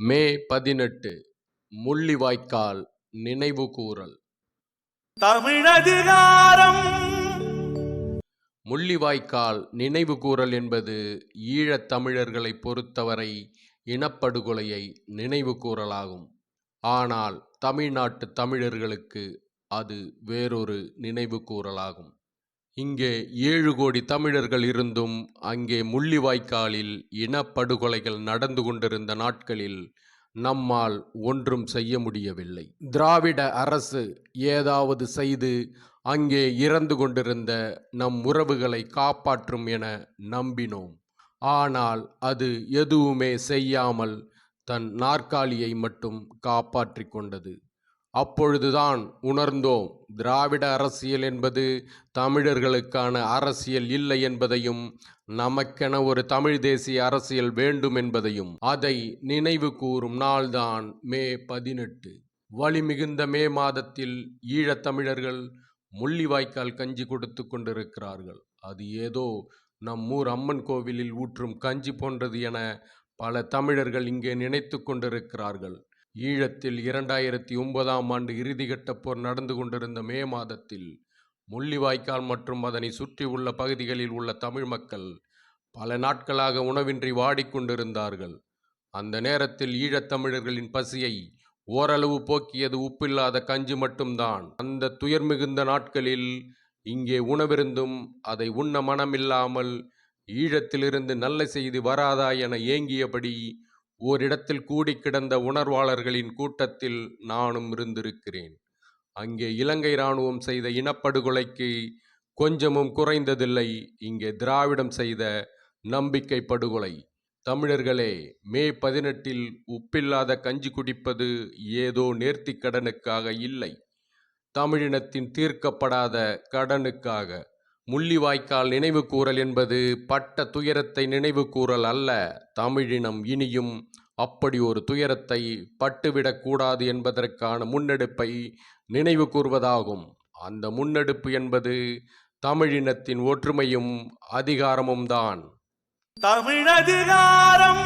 மே பதினெட்டு முள்ளிவாய்க்கால் நினைவு கூறல் தமிழதிகாரம். முள்ளிவாய்க்கால் நினைவு கூறல் என்பது ஈழத் தமிழர்களை பொறுத்தவரை இனப்படுகொலையை நினைவு கூறலாகும் ஆனால் தமிழ்நாட்டு தமிழர்களுக்கு அது வேறொரு நினைவு கூறலாகும் இங்கே ஏழு கோடி தமிழர்கள் இருந்தும் அங்கே முள்ளிவாய்க்காலில் இனப்படுகொலைகள் நடந்து கொண்டிருந்த நாட்களில் நம்மால் ஒன்றும் செய்ய முடியவில்லை. திராவிட அரசு ஏதாவது செய்து அங்கே இறந்து கொண்டிருந்த நம் உறவுகளை காப்பாற்றும் என நம்பினோம். ஆனால் அது எதுவுமே செய்யாமல் தன் நாற்காலியை மட்டும் காப்பாற்றிக் கொண்டது. அப்பொழுதுதான் உணர்ந்தோம் திராவிட அரசியல் என்பது தமிழர்களுக்கான அரசியல் இல்லை என்பதையும் நமக்கென ஒரு தமிழ் தேசிய அரசியல் வேண்டும் என்பதையும். அதை நினைவு கூறும் நாள்தான் மே பதினெட்டு. வழி மிகுந்த மே மாதத்தில் ஈழத்தமிழர்கள் முள்ளிவாய்க்கால் கஞ்சி கொடுத்து கொண்டிருக்கிறார்கள். அது ஏதோ நம் ஊர் அம்மன் கோவிலில் ஊற்றும் கஞ்சி போன்றது என பல தமிழர்கள் இங்கே நினைத்து கொண்டிருக்கிறார்கள். ஈழத்தில் இரண்டாயிரத்தி ஒன்பதாம் ஆண்டு இறுதிக்கட்ட போர் நடந்து கொண்டிருந்த மே மாதத்தில் முள்ளிவாய்க்கால் மற்றும் அதனை சுற்றியுள்ள பகுதிகளில் உள்ள தமிழ் மக்கள் பல நாட்களாக உணவின்றி வாடிக்கொண்டிருந்தார்கள். அந்த நேரத்தில் ஈழத்தமிழர்களின் பசியை ஓரளவு போக்கியது உப்பில்லாத கஞ்சி மட்டும்தான். அந்த துயர் மிகுந்த நாட்களில் இங்கே உணவிருந்தும் அதை உண்ண மனமில்லாமல் ஈழத்திலிருந்து நல்ல செய்தி வராதா என ஏங்கியபடி ஓரிடத்தில் கூடி கிடந்த உணர்வாளர்களின் கூட்டத்தில் நானும் இருந்திருக்கிறேன். அங்கே இலங்கை இராணுவம் செய்த இனப்படுகொலைக்கு கொஞ்சமும் குறைந்ததில்லை. இங்கே திராவிடம் செய்த நம்பிக்கை படுகொலை தமிழர்களே மே பதினெட்டில் உப்பில்லாத கஞ்சி குடிப்பது ஏதோ நேர்த்திக் கடனுக்காக இல்லை. தமிழினத்தின் தீர்க்கப்படாத கடனுக்காக. முள்ளிவாய்க்கால் நினைவு கூறல் என்பது பட்ட துயரத்தை நினைவு கூறல் அல்ல. தமிழினம் இனியும் அப்படி ஒரு துயரத்தை பட்டுவிடக்கூடாது என்பதற்கான முன்னெடுப்பை நினைவு கூறுவதாகும் அந்த முன்னெடுப்பு என்பது தமிழினத்தின் ஒற்றுமையும் அதிகாரமும் தான் தமிழதிகாரம்